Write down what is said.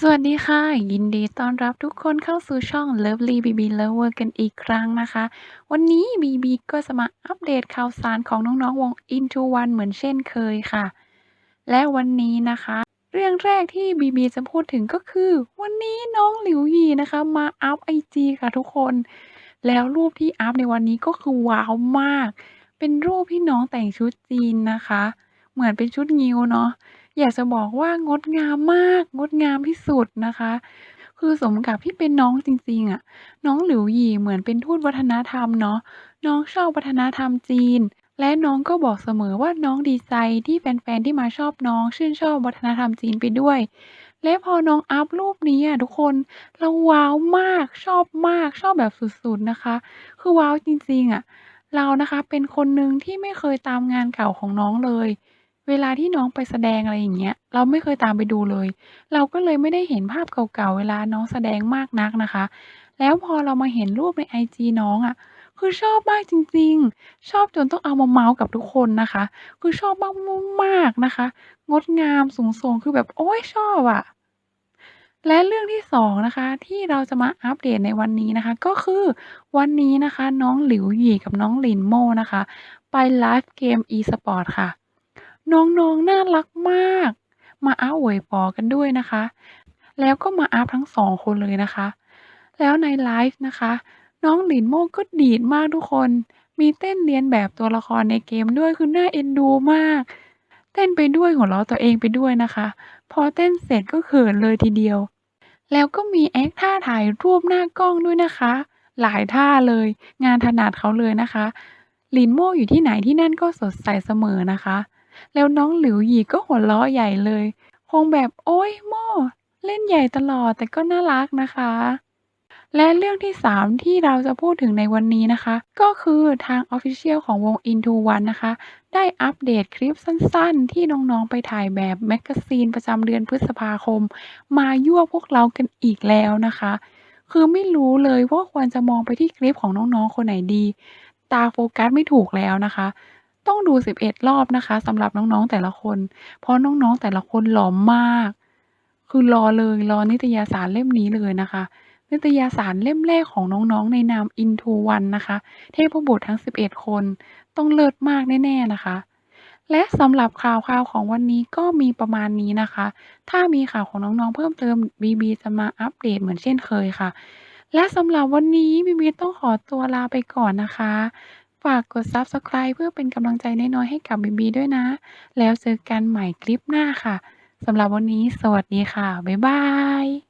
สวัสดีค่ะ ยินดีต้อนรับทุกคนเข้าสู่ช่อง Lovely BB Lover กันอีกครั้งนะคะ วันนี้ BB ก็จะมาอัปเดตข่าวสารของน้องๆวง INTO1 เหมือนเช่นเคยค่ะ และวันนี้นะคะ เรื่องแรกที่ BB จะพูดถึงก็คือ วันนี้น้องหลิวหยีนะคะ มาอัปไอจีค่ะทุกคน แล้วรูปที่อัปในวันนี้ก็คือว้าวมาก เป็นรูปที่น้องแต่งชุดจีนนะคะ เหมือนเป็นชุดงิ้วเนาะ อยากจะบอกว่างดงามมาก งดงามที่สุดนะคะ คือสมกับที่เป็นน้องจริง ๆอะ น้องหลิวหยี่เหมือนเป็นทูตวัฒนธรรมเนาะ น้องชอบวัฒนธรรมจีน และน้องก็บอกเสมอว่าน้องดีใจที่แฟน ๆ ที่มาชอบน้อง ชื่นชอบวัฒนธรรมจีนไปด้วย และพอน้องอัปรูปนี้อะทุกคน เราว้าวมาก ชอบมาก ชอบแบบสุด ๆ นะคะ คือว้าวจริง ๆ อะ เรานะคะเป็นคนหนึ่งที่ไม่เคยตามงานเก่าของน้องเลย เวลาที่น้องไปแสดง อะไรอย่างเงี้ย เราไม่เคยตามไปดูเลย เราก็เลยไม่ได้เห็นภาพเก่า ๆ เวลาน้องแสดงมากนักนะคะ แล้วพอเรามาเห็นรูปในไอจีน้องอะ คือชอบมากจริง ๆ ชอบจนต้องเอามาเมาท์กับทุกคนนะคะ คือชอบมากๆนะคะ งดงาม สูงส่ง คือแบบ โอ๊ย ชอบอะ และเรื่องที่ 2 นะคะ ที่เราจะมาอัปเดตในวันนี้นะคะ ก็คือวันนี้นะคะ น้องหลิวหยี่กับน้องหลินโม่นะคะ ไปไลฟ์เกม e-sport ค่ะ น้อง ๆ น่ารักมาก มาอาเหวยป๋อกันด้วยนะคะ แล้วก็มาอัปทั้ง2คนเลยนะคะ แล้วในไลฟ์นะคะ น้องหลินโม่ก็ดีดมากทุกคน มีเต้นเลียนแบบตัวละครในเกมด้วยคือน่าเอ็นดูมาก เต้นไปด้วยหัวเราะตัวเองไปด้วยนะคะ พอเต้นเสร็จก็เขินเลยทีเดียว แล้วก็มีแอ็กท่าถ่ายรูปหน้ากล้องด้วยนะคะ หลายท่าเลย งานถนัดเขาเลยนะคะหลินโม่อยู่ที่ไหนที่นั่นก็สดใสเสมอนะคะ แล้วน้องหลิวหยี่ก็หัวเราะใหญ่เลย คงแบบ โอ๊ย โม่ เล่นใหญ่ตลอด แต่ก็น่ารักนะคะ และเรื่องที่ 3 ที่เราจะพูดถึงในวันนี้นะคะ ก็คือทาง Official ของวง INTO1 นะคะ ได้อัปเดตคลิปสั้นๆ ที่น้องๆไปถ่ายแบบแมกกาซีนประจำเดือนพฤษภาคม มายั่วพวกเรากันอีกแล้วนะคะ คือไม่รู้เลยว่าควรจะมองไปที่คลิปของน้องๆ คนไหนดี ตาโฟกัสไม่ถูกแล้วนะคะ ต้องดู 11 รอบนะคะสำหรับน้องๆแต่ละคน เพราะน้องๆแต่ละคนหลอมมาก คือรอเลยรอนิตยสารเล่มนี้เลยนะคะ นิตยสารเล่มแรกของน้องๆในนาม INTO1 นะคะ เทพบุตรทั้ง 11 คน ต้องเลิศมากแน่ๆนะคะและสำหรับข่าวๆของวันนี้ก็มีประมาณนี้นะคะ ถ้ามีข่าวของน้องๆเพิ่มเติม BB จะมาอัปเดตเหมือนเช่นเคยค่ะ และสำหรับวันนี้ BB ต้องขอตัวลาไปก่อนนะคะ ฝากกด Subscribe เพื่อเป็นกำลังใจน้อย ๆ ให้กับบีบีด้วยนะ แล้วเจอกันใหม่คลิปหน้าค่ะ สำหรับวันนี้ สวัสดีค่ะ บ๊ายบาย